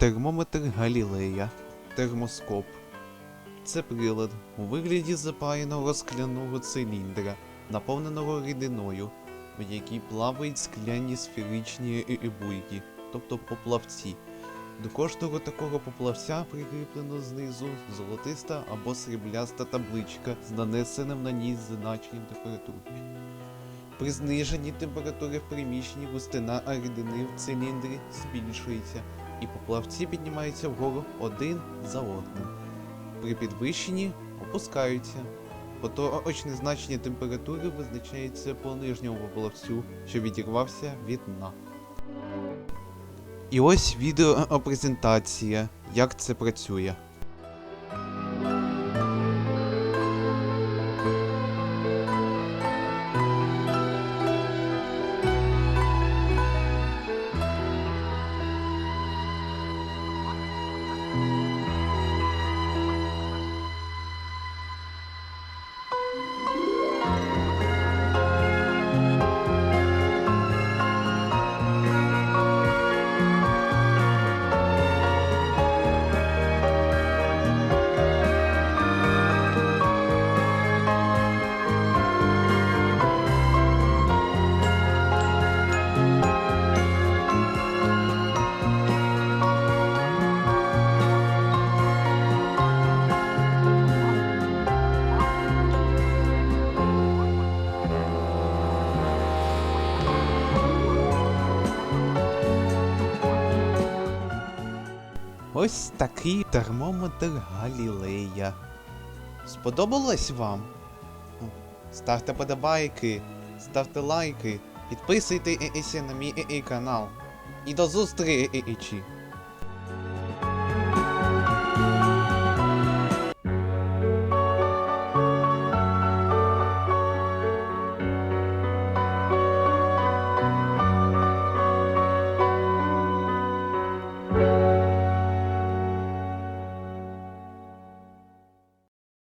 Термометр Галілея. Термоскоп. Це прилад у вигляді запаяного скляного циліндра, наповненого рідиною, в якій плавають скляні сферичні буйки, тобто поплавці. До кожного такого поплавця прикріплено знизу золотиста або срібляста табличка з нанесеним на ній значенням температури. При зниженні температури в приміщенні густина рідини в циліндрі збільшується, і поплавці піднімаються вгору один за одним. При підвищенні опускаються. Поточне значення температури визначається по нижньому поплавцю, що відірвався від дна. І ось відеопрезентація, як це працює. Ось такий термометр Галілея. Сподобалось вам? Ставте подобайки, ставте лайки, підписуйтесь на мій е- е- канал. І до зустрічі!